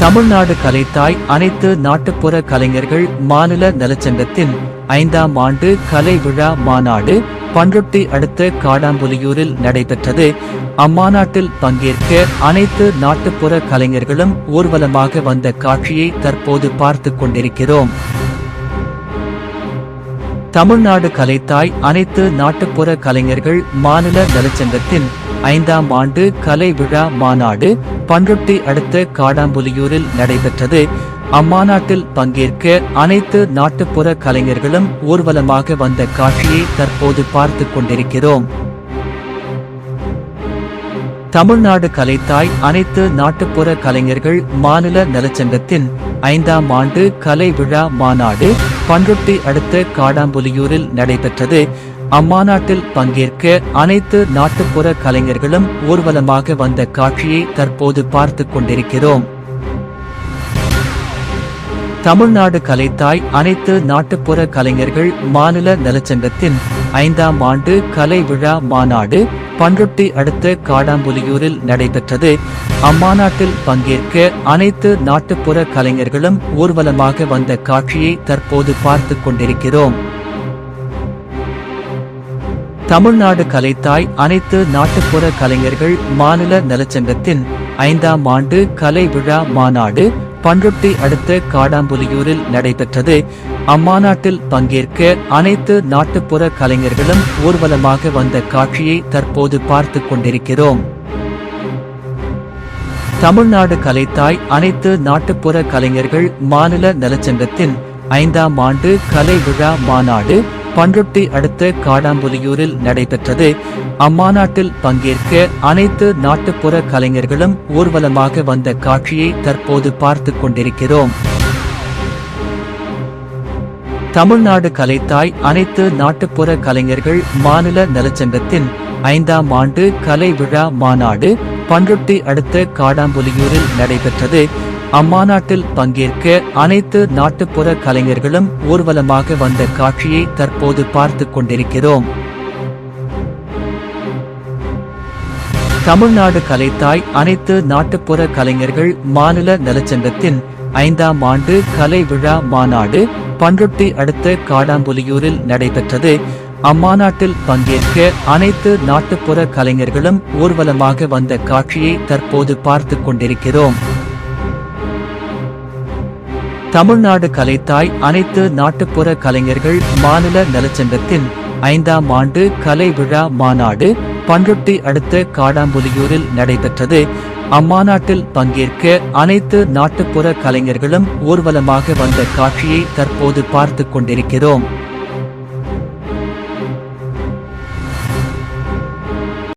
தமிழ்நாடு கலைத்தாய் அனைத்து நாட்டுப்புற கலைஞர்கள் மாநில நலச்சங்கத்தின் ஐந்தாம் ஆண்டு கலை விழா மாநாடு பண்ருட்டி அடுத்த காடாம்புலியூரில் நடைபெற்றது. அம்மாநாட்டில் பங்கேற்க அனைத்து நாட்டுப்புற கலைஞர்களும் ஊர்வலமாக வந்த காட்சியை தற்போது பார்த்து கொண்டிருக்கிறோம். தமிழ்நாடு கலைத்தாய் அனைத்து நாட்டுப்புற கலைஞர்கள் மாநில நலச்சங்கத்தின் ஐந்தாம் ஆண்டு கலை விழா மாநாடு பண்ருட்டி அடுத்த காடாம்புலியூரில் நடைபெற்றது. அம்மாநாட்டில் பங்கேற்க அனைத்து நாட்டுப்புற கலைஞர்களும் ஊர்வலமாக வந்த காட்சியை தற்போது பார்த்து கொண்டிருக்கிறோம். தமிழ்நாடு கலைத்தாய் அனைத்து நாட்டுப்புற கலைஞர்கள் மாநில நலச்சங்கத்தின் ஐந்தாம் ஆண்டு கலை விழா மாநாடு பண்ருட்டி அடுத்த காடாம்புலியூரில் நடைபெற்றது. அம்மாநாட்டில் பங்கேற்க அனைத்து நாட்டுப்புற கலைஞர்களும் ஊர்வலமாக வந்த காட்சியை தற்போது பார்த்து கொண்டிருக்கிறோம். தமிழ்நாடு கலைத்தாய் அனைத்து நாட்டுப்புற கலைஞர்கள் மாநில நலச்சங்கத்தின் ஐந்தாம் ஆண்டு கலை விழா மாநாடு பண்ருட்டி அடுத்த காடாம்புலியூரில் நடைபெற்றது. அம்மாநாட்டில் பங்கேற்க அனைத்து நாட்டுப்புற கலைஞர்களும் ஊர்வலமாக வந்த காட்சியை தற்போது பார்த்து கொண்டிருக்கிறோம். தமிழ்நாடு கலைத்தாய் அனைத்து நாட்டுப்புற கலைஞர்கள் மாநில நலச்சங்கத்தின் ஐந்தாம் ஆண்டு கலை விழா மாநாடு பண்ருட்டி அடுத்த காடாம்புலியூரில் நடைபெற்றது. அம்மாநாட்டில் பங்கேற்க அனைத்து நாட்டுப்புற கலைஞர்களும் ஊர்வலமாக வந்த காட்சியை தற்போது பார்த்து கொண்டிருக்கிறோம். தமிழ்நாடு கலைத்தாய் அனைத்து நாட்டுப்புற கலைஞர்கள் மாநில நலச்சங்கத்தின் ஐந்தாம் ஆண்டு கலை விழா மாநாடு பண்ருட்டி அடுத்த காடாம்புலியூரில் நடைபெற்றது. அம்மாநாட்டில் பங்கேற்க அனைத்து நாட்டுப்புற கலைஞர்களும் ஊர்வலமாக வந்த காட்சியை தற்போது பார்த்து கொண்டிருக்கிறோம். தமிழ்நாடு கலைத்தாய் அனைத்து நாட்டுப்புற கலைஞர்கள் மாநில நலச்சங்கத்தின் ஐந்தாம் ஆண்டு கலை விழா மாநாடு பண்ருட்டி அடுத்த காடாம்புலியூரில் நடைபெற்றது. அம்மாநாட்டில் பங்கேற்க அனைத்து நாட்டுப்புற கலைஞர்களும் ஊர்வலமாக வந்த காட்சியை தற்போது பார்த்து கொண்டிருக்கிறோம். தமிழ்நாடு கலைத்தாய் அனைத்து நாட்டுப்புற கலைஞர்கள் மாநில நலச்சங்கத்தின் ஐந்தாம் ஆண்டு கலை விழா மாநாடு பண்ருட்டி அடுத்த காடாம்புலியூரில் நடைபெற்றது. அம்மாநாட்டில் பங்கேற்க அனைத்து நாட்டுப்புற கலைஞர்களும் ஊர்வலமாக வந்த காட்சியை தற்போது பார்த்து கொண்டிருக்கிறோம். தமிழ்நாடு கலைத்தாய் அனைத்து நாட்டுப்புற கலைஞர்கள் மாநில நலச்சங்கத்தின் ஐந்தாம் ஆண்டு கலை விழா மாநாடு பண்ருட்டி அடுத்த காடாம்புலியூரில் நடைபெற்றது. அம்மாநாட்டில் பங்கேற்க அனைத்து நாட்டுப்புற கலைஞர்களும் ஊர்வலமாக வந்த காட்சியை தற்போது பார்த்து கொண்டிருக்கிறோம்.